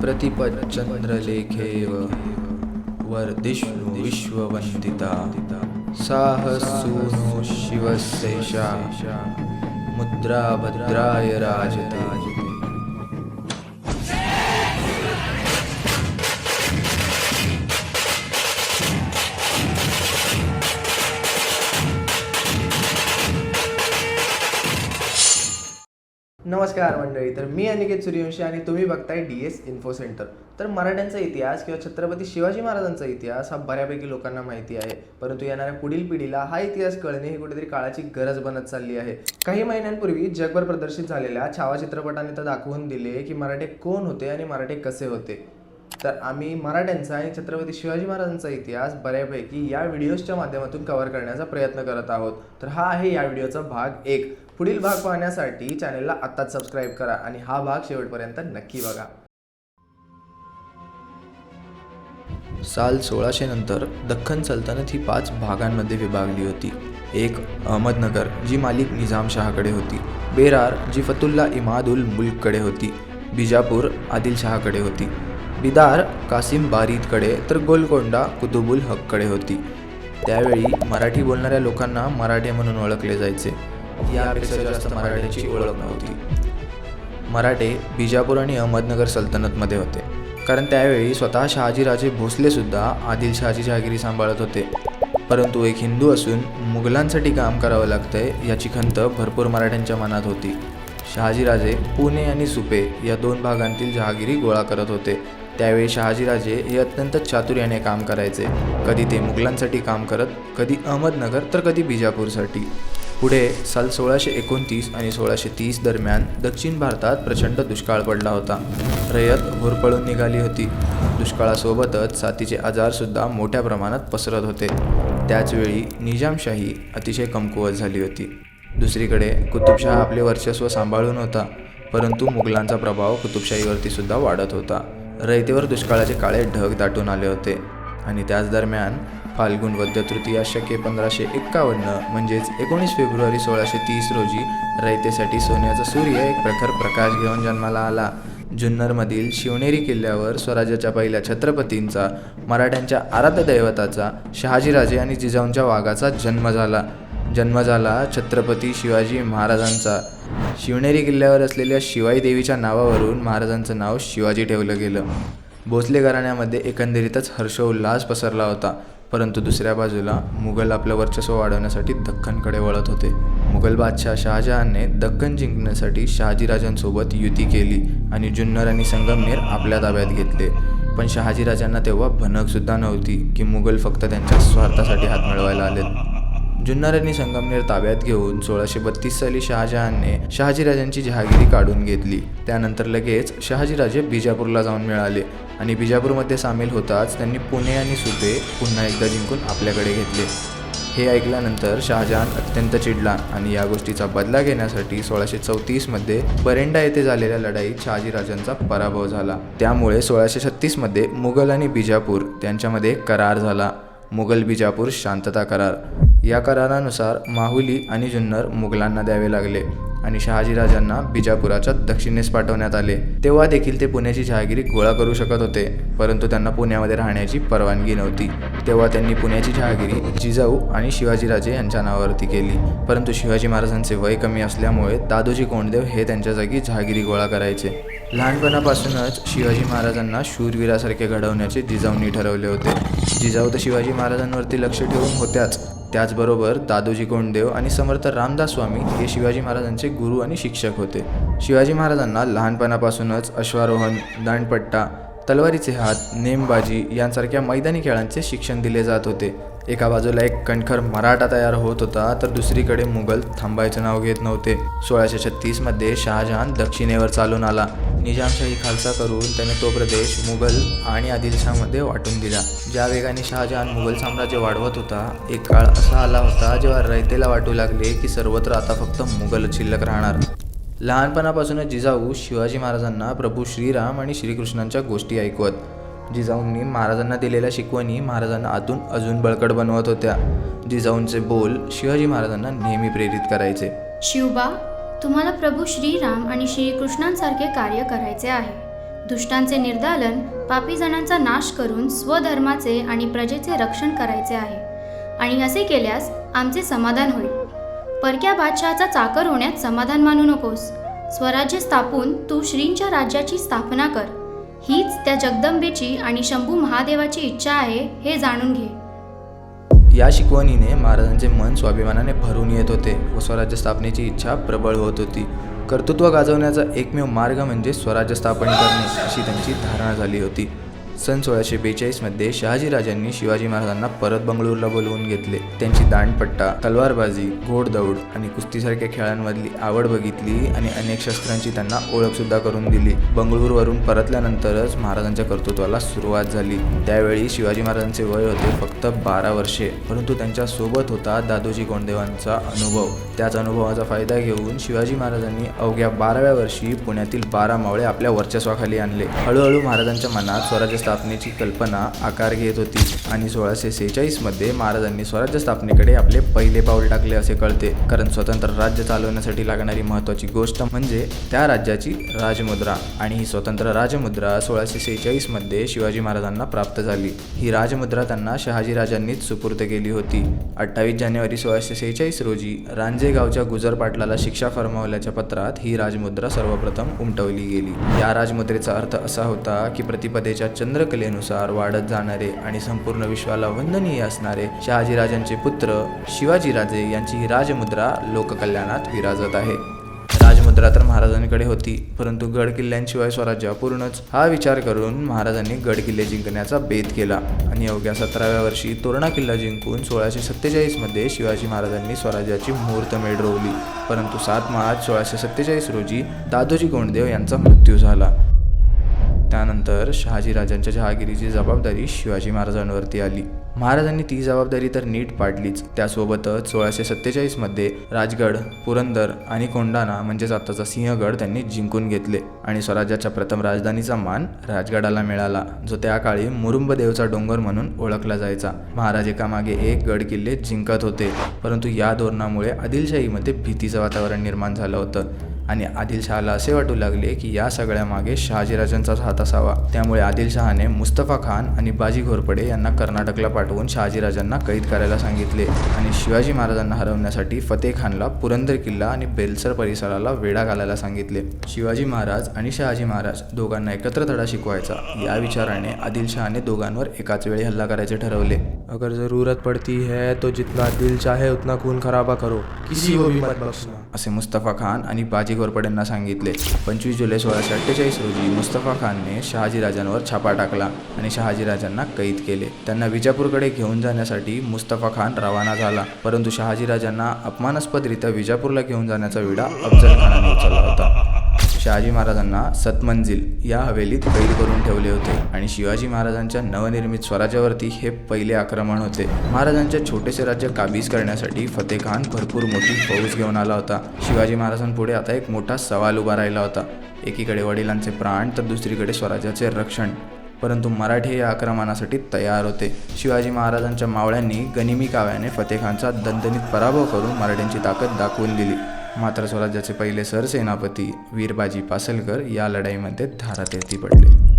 प्रतिपच्चन्द्रलेखेव वर्धिष्णु विश्ववन्दिता साहसूनो शिवस्यैषा। मुद्रा भद्राय राजते। नमस्कार मंडळी तर मी अनिकेत सूर्यवंशी आणि तुम्ही बघताय डी एस इन्फो सेंटर. तर मराठ्यांचा इतिहास किंवा छत्रपती शिवाजी महाराजांचा इतिहास हा बऱ्यापैकी लोकांना माहिती आहे. परंतु येणाऱ्या पुढील पिढीला हा इतिहास कळणे ही कुठेतरी काळाची गरज बनत चालली आहे. काही महिन्यांपूर्वी जगभर प्रदर्शित झालेल्या छावा चित्रपटाने तर दाखवून दिले की मराठे कोण होते आणि मराठे कसे होते. तर आम्ही मराठ्यांचा आणि छत्रपती शिवाजी महाराजांचा इतिहास बऱ्यापैकी या व्हिडिओजच्या माध्यमातून कव्हर करण्याचा प्रयत्न करत आहोत. तर हा आहे या व्हिडिओचा भाग एक. पुढील भाग पाहण्यासाठी चॅनेलला आत्ताच सबस्क्राईब करा आणि हा भाग शेवटपर्यंत नक्की बघा. साल सोळाशे नंतर दख्खन सल्तनत ही पाच भागांमध्ये विभागली होती. एक अहमदनगर जी मालिक निजामशहाकडे होती. बेरार जी फतुल्ला इमादुल मुल्ककडे होती. बिजापूर आदिलशहाकडे होती. बिदार कासिम बारीदकडे तर गोलकोंडा कुतुबुल हककडे होती. त्यावेळी मराठी बोलणाऱ्या लोकांना मराठे म्हणून ओळखले जायचे. यापेक्षा जास्त मराठ्यांची ओळख नव्हती. मराठे बिजापूर आणि अहमदनगर सल्तनतमध्ये होते. कारण त्यावेळी स्वतः शहाजीराजे भोसलेसुद्धा आदिलशहाची जहागिरी सांभाळत होते. परंतु एक हिंदू असून मुघलांसाठी काम करावं लागतंय याची खंत भरपूर मराठ्यांच्या मनात होती. शहाजीराजे पुणे आणि सुपे या दोन भागांतील जहागिरी गोळा करत होते. त्यावेळी शहाजीराजे हे अत्यंत चातुर्याने काम करायचे. कधी ते मुघलांसाठी काम करत कधी अहमदनगर तर कधी बिजापूरसाठी. पुढे साल सोळाशे एकोणतीस आणि सोळाशे तीस दरम्यान दक्षिण भारतात प्रचंड दुष्काळ पडला होता. रयत होरपळून निघाली होती. दुष्काळासोबतच साथीचे आजारसुद्धा मोठ्या प्रमाणात पसरत होते. त्याचवेळी निजामशाही अतिशय कमकुवत झाली होती. दुसरीकडे कुतुबशाह आपले वर्चस्व सांभाळून होता परंतु मुघलांचा प्रभाव कुतुबशाहीवरती सुद्धा वाढत होता. रयतेवर दुष्काळाचे काळे ढग दाटून आले होते. आणि त्याच दरम्यान फाल्गुन वद्य तृतीया शके पंधराशे एक्कावन्न म्हणजेच एकोणीस फेब्रुवारी सोळाशे तीस रोजी रयतेसाठी सोन्याचा सूर्य एक प्रखर प्रकाश घेऊन जन्माला आला. जुन्नरमधील शिवनेरी किल्ल्यावर स्वराज्याच्या पहिल्या छत्रपतींचा मराठ्यांच्या आराध्य दैवताचा शहाजीराजे आणि जिजाऊंच्या वाघाचा जन्म झाला. जन्म झाला छत्रपती शिवाजी महाराजांचा. शिवनेरी किल्ल्यावर असलेल्या शिवाई देवीच्या नावावरून महाराजांचं नाव शिवाजी ठेवलं गेलं. भोसले घराण्यामध्ये एकंदरीतच हर्षोल्लास पसरला होता. परंतु दुसऱ्या बाजूला मुघल आपलं वर्चस्व वाढवण्यासाठी दख्खनकडे वळत होते. मुघल बादशाह शहाजहानने दख्खन जिंकण्यासाठी शहाजीराजांसोबत युती केली आणि जुन्नर आणि संगमनेर आपल्या ताब्यात घेतले. पण शहाजीराजांना तेव्हा भनकसुद्धा नव्हती की मुघल फक्त त्यांच्या स्वार्थासाठी हात मिळवायला आलेत. जुन्नर आणि संगमनेर ताब्यात घेऊन सोळाशे बत्तीस साली शहाजहानने शहाजीराजांची जहागिरी काढून घेतली. त्यानंतर लगेच शहाजीराजे बिजापूरला जाऊन मिळाले आणि बिजापूरमध्ये सामील होताच त्यांनी पुणे आणि सुपे पुन्हा एकदा जिंकून आपल्याकडे घेतले. हे ऐकल्यानंतर शहाजहान अत्यंत चिडला आणि या गोष्टीचा बदला घेण्यासाठी सोळाशे चौतीसमध्ये बरेंडा येथे झालेल्या लढाईत शहाजीराजांचा पराभव झाला. त्यामुळे सोळाशे छत्तीसमध्ये मुघल आणि बिजापूर त्यांच्यामध्ये करार झाला. मुघल बिजापूर शांतता करार. या करारानुसार माहुली आणि जुन्नर मुघलांना द्यावे लागले आणि शहाजीराजांना बिजापुराच्या दक्षिणेस पाठवण्यात आले. तेव्हा देखील ते पुण्याची जहागिरी गोळा करू शकत होते परंतु त्यांना पुण्यामध्ये राहण्याची परवानगी नव्हती. तेव्हा त्यांनी पुण्याची जहागिरी जिजाऊ आणि शिवाजीराजे यांच्या नावावरती केली. परंतु शिवाजी महाराजांचे वय कमी असल्यामुळे दादोजी कोंडदेव हे त्यांच्या जागी जहागिरी गोळा करायचे. लहानपणापासूनच शिवाजी महाराजांना शूरवीरासारखे घडवण्याचे जिजाऊंनी ठरवले होते. जिजाऊ तर शिवाजी महाराजांवरती लक्ष ठेवून होत्याच. त्याचबरोबर दादोजी कोंडदेव आणि समर्थ रामदास स्वामी हे शिवाजी महाराजांचे गुरु आणि शिक्षक होते. शिवाजी महाराजांना लहानपणापासूनच अश्वारोहण दांडपट्टा तलवारीचे हात नेमबाजी यांसारख्या मैदानी खेळांचे शिक्षण दिले जात होते. एका बाजूला एक कणखर मराठा तयार होत होता तर दुसरीकडे मुघल थांबायचं नाव घेत नव्हते. सोळाशे छत्तीसमध्ये शहाजहान दक्षिणेवर चालून आला. निजामशाही खालसा करून त्याने तो प्रदेश मुघल आणि आदिलशाहमध्ये वाटून दिला. ज्या वेगाने शहाजहान मुघल साम्राज्य वाढवत होता एक काळ असा आला होता जेव्हा रयतेला वाटू लागले की सर्वत्र आता फक्त मुघल शिल्लक राहणार. लहानपणापासूनच जिजाऊ शिवाजी महाराजांना प्रभू श्रीराम आणि श्रीकृष्णांच्या गोष्टी ऐकवत. जिजाऊंनी महाराजांना दिलेल्या शिकवणी महाराजांना आतून अजून बळकट बनवत होत्या. जिजाऊंचे बोल शिवाजी महाराजांना नेहमी प्रेरित करायचे. शिवबा तुम्हाला प्रभू श्रीराम आणि श्रीकृष्णांसारखे कार्य करायचे आहे. दुष्टांचे निर्दालन पापी जणांचा नाश करून स्वधर्माचे आणि प्रजेचे रक्षण करायचे आहे. आणि असे केल्यास आमचे समाधान होईल. परक्या बादशहाचा चाकर होण्यात समाधान मानू नकोस. स्वराज्य स्थापून तू श्रींच्या राज्याची स्थापना कर. हीच त्या जगदंबेची आणि शंभू महादेवाची इच्छा आहे हे जाणून घे. या शिकवणीने महाराजांचे मन स्वाभिमानाने भरून येत होते व स्वराज्य स्थापनेची इच्छा प्रबळ होत होती. कर्तृत्व गाजवण्याचा एकमेव मार्ग म्हणजे स्वराज्य स्थापन करणे अशी त्यांची धारणा झाली होती. सन सोळाशे बेचाळीसमध्ये शहाजीराजांनी शिवाजी महाराजांना परत बंगळूरला बोलवून घेतले. त्यांची दांडपट्टा तलवारबाजी घोडदौड आणि कुस्तीसारख्या खेळांमधली आवड बघितली आणि अनेक शस्त्रांची त्यांना ओळखसुद्धा करून दिली. बंगळूरवरून परतल्यानंतरच महाराजांच्या कर्तृत्वाला सुरुवात झाली. त्यावेळी शिवाजी महाराजांचे वय होते फक्त बारा वर्षे परंतु त्यांच्यासोबत होता दादोजी कोंडदेवांचा अनुभव. त्याच अनुभवाचा फायदा घेऊन शिवाजी महाराजांनी अवघ्या बाराव्या वर्षी पुण्यातील बारा मावळे आपल्या वर्चस्वाखाली आणले. हळूहळू महाराजांच्या मनात स्वराज्य स्थापनेची कल्पना आकार घेत होती आणि सोळाशे सेहेचाळीसमध्ये महाराजांनी स्वराज्य स्थापनेकडे आपले पहिले पाऊल टाकले असे कळते. कारण स्वतंत्र राज्य चालवण्यासाठी लागणारी महत्त्वाची गोष्ट म्हणजे त्या राज्याची राजमुद्रा. आणि ही स्वतंत्र राजमुद्रा सोळाशे सेहेचाळीसमध्ये शिवाजी महाराजांना प्राप्त झाली. ही राजमुद्रा त्यांना शहाजीराजांनीच सुपूर्द केली होती. अठ्ठावीस जानेवारी सोळाशे सेहेचाळीस रोजी रांजे गावच्या गुजर पाटलाला शिक्षा फरमावल्याच्या पत्रात ही राजमुद्रा सर्वप्रथम उमटवली गेली. या राजमुद्रेचा अर्थ असा होता की प्रतिपदेच्या चंद्रकलेनुसार वाढत जाणारे आणि संपूर्ण विश्वाला वंदनीय असणारे शहाजीराजांचे पुत्र शिवाजीराजे यांची ही राजमुद्रा लोककल्याणात विराजत आहे. राजमुद्रा तर महाराजांकडे होती परंतु गड किल्ल्यांशिवाय स्वराज्य अपूर्णच हा विचार करून महाराजांनी गड किल्ले जिंकण्याचा बेत केला. आणि अवघ्या सतराव्या वर्षी तोरणा किल्ला जिंकून सोळाशे सत्तेचाळीसमध्ये शिवाजी महाराजांनी स्वराज्याची मुहूर्तमेढ रोवली. परंतु सात मार्च सोळाशे सत्तेचाळीस रोजी दादोजी कोंडदेव यांचा मृत्यू झाला. त्यानंतर शहाजीराजांच्या जहागिरीची जबाबदारी शिवाजी महाराजांवरती आली. महाराजांनी ती जबाबदारी तर नीट पाडलीच. त्यासोबतच सोळाशे सत्तेचाळीसमध्ये राजगड पुरंदर आणि कोंडाणा म्हणजेच आताचा सिंहगड त्यांनी जिंकून घेतले आणि स्वराज्याच्या प्रथम राजधानीचा मान राजगडाला मिळाला जो त्या काळी मुरुंबदेवचा डोंगर म्हणून ओळखला जायचा. महाराज एकामागे एक गड किल्ले जिंकत होते परंतु या धोरणामुळे आदिलशाहीमध्ये भीतीचं वातावरण निर्माण झालं होतं. आणि आदिलशहाला असे वाटू लागले की या सगळ्यामागे शहाजीराजांचाच हात असावा. त्यामुळे आदिलशहाने मुस्तफा खान आणि बाजी घोरपडे यांना कर्नाटकला पाठवून शहाजीराजांना कैद करायला सांगितले आणि शिवाजी महाराजांना हरवण्यासाठी फतेह खानला पुरंदर किल्ला आणि बेलसर परिसराला वेढा घालायला सांगितले. शिवाजी महाराज आणि शहाजी महाराज दोघांना एकत्र धडा शिकवायचा. या विचाराने आदिलशहाने दोघांवर एकाच वेळी हल्ला करायचे ठरवले. अगर ज़रूरत पड़ती है तो जितना दिल चाहे उतना खून खराबा करो. किसी को भी मत बख्शना. असे मुस्तफा खान आणि बाजी घोरपडेंना सांगितले. पंचवीस जुलै सोळाशे अठ्ठेचाळीस रोजी मुस्तफा खानने शहाजीराजांवर छापा टाकला आणि शहाजीराजांना कैद केले. त्यांना विजापूरकडे घेऊन जाण्यासाठी मुस्तफा खान रवाना झाला. परंतु शहाजीराजांना अपमानास्पदरित्या विजापूरला घेऊन जाण्याचा विडा अफजल खानाने उचलला होता. शहाजी महाराजांना सतमंजिल या हवेलीत कैद करून ठेवले होते आणि शिवाजी महाराजांच्या नवनिर्मित स्वराज्यावरती हे पहिले आक्रमण होते. महाराजांच्या छोटेसे राज्य काबीज करण्यासाठी फतेह खान भरपूर मोठी फौज घेऊन आला होता. शिवाजी महाराजांपुढे आता एक मोठा सवाल उभा राहिला होता. एकीकडे वडिलांचे प्राण तर दुसरीकडे स्वराज्याचे रक्षण. परंतु मराठी या आक्रमणासाठी तयार होते. शिवाजी महाराजांच्या मावळ्यांनी गनिमी काव्याने फतेखानचा दणदणीत पराभव करून मराठ्यांची ताकद दाखवून दिली. मात्र स्वराज्याचे पहिले सरसेनापती वीरबाजी पासलकर या लढाईमध्ये धारातीर्थी पडले.